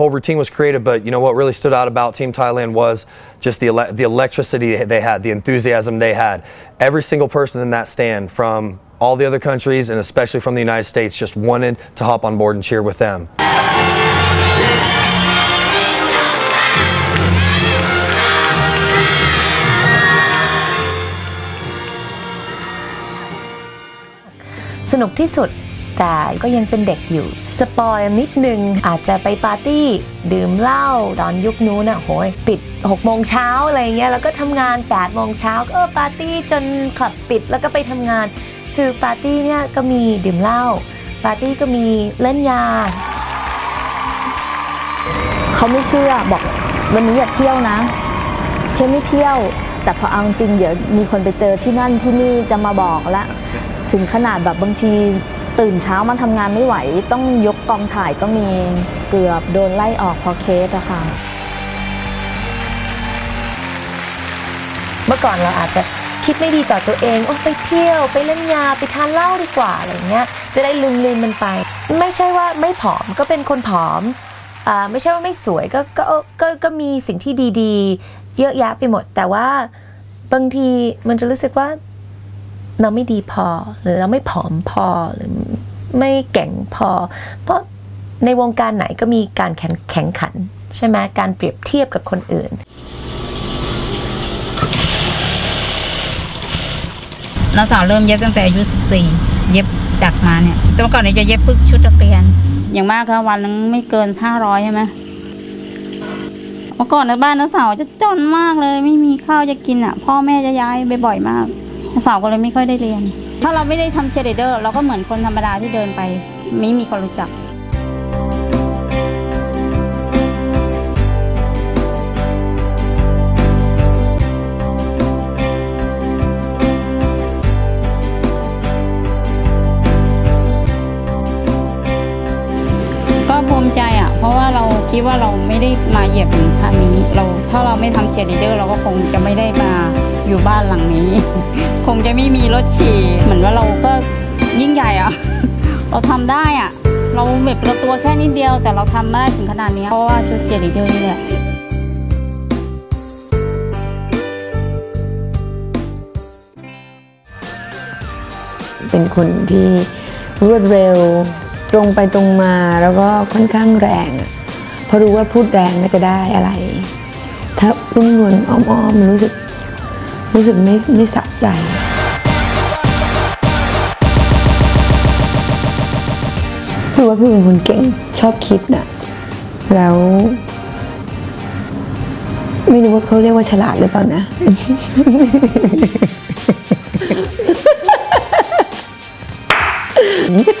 their whole routine was creative, but you know what really stood out about Team Thailand was just the ele- the electricity they had, the enthusiasm they had. Every single person in that stand from all the other countries and especially from the United States just wanted to hop on board and cheer with them. สนุกที่สุด แต่ก็ยังเป็นเด็กอยู่ สปอยนิดนึง อาจจะไปปาร์ตี้ ดื่มเหล้าตอนยุคนู้นน่ะโหยปิด6โมงเช้าอะไรเงี้ยแล้วก็ทำงาน8โมงเช้าก็ปาร์ตี้จนคลับปิดแล้วก็ไปทำงาน คือปาร์ตี้เนี่ยก็มีดื่มเหล้าปาร์ตี้ก็มีเล่นยาเขาไม่เชื่อบอกวันนี้อย่าเที่ยวนะเที่ยวไม่เที่ยว แต่พอเอาจริงเดี๋ยวมีคนไปเจอที่นั่นที่นี่จะมาบอกละถึงขนาดแบบบางที ตื่นเช้ามาทำงานไม่ไหว ต้องยกกองถ่ายก็มีเกือบโดนไล่ออกเพราะเคสอะค่ะ เมื่อก่อนเราอาจจะคิดไม่ดีต่อตัวเอง โอ้ไปเที่ยว ไปเล่นยา ไปทานเหล้าดีกว่าอะไรเงี้ย จะได้ลืมลืมมันไป ไม่ใช่ว่าไม่ผอมก็เป็นคนผอมอ่าไม่ใช่ว่าไม่สวยก็ก็ก็ก็มีสิ่งที่ดีๆ เยอะแยะไปหมด แต่ว่าบางทีมันจะรู้สึกว่า เราไม่ดีพอ หรือเราไม่ผอมพอหรือไม่เก่งพอ เพราะในวงการไหนก็มีการแข่งแข่งขัน ใช่ไหมการเปรียบเทียบกับคนอื่นน้าสาวเริ่มเย็บตั้งแต่อายุ 14 เย็บจากมาเนี่ย แต่เมื่อก่อนเนี่ยจะเย็บพึกชุดนักเรียน อย่างมากก็วันนึงไม่เกิน 500 ใช่ไหมเมื่อก่อนในบ้านน้าสาวจะจนมากเลย ไม่มีข้าวจะกินอะ พ่อแม่จะย้ายไปบ่อยมากน้า สาวก็เลยไม่ค่อยได้เรียน ถ้าเราไม่ได้ทำเชเดอร์ เราก็เหมือนคนธรรมดาที่เดินไป ไม่มีคนรู้จัก คิดว่าเราไม่ได้มาเหยียบถึงขั้นนี้ เราถ้าเราไม่ทำเชียร์ลีเดอร์เราก็คงจะไม่ได้มาอยู่บ้านหลังนี้ คงจะไม่มีรถฉี่เหมือนว่าเราก็ยิ่งใหญ่อะเราทำได้อะเราแบบเราตัวแค่นิดเดียว แต่เราทำได้ถึงขนาดนี้เพราะว่าชุดเชียร์ลีเดอร์นี่แหละเป็นคนที่รวดเร็ว ตรงไปตรงมาแล้วก็ค่อนข้างแรง เพราะรู้ว่าพูดแรงน่จะได้อะไร ถ้ารุ่มนวลอ้อมๆรู้สึกรู้สึกไม่ไม่สะใจคือว่าพี่เป็นคนเก่งชอบคิดน่ะแล้ว ไม่รู้ว่าเขาเรียกว่าฉลาดหรือเปล่านะเ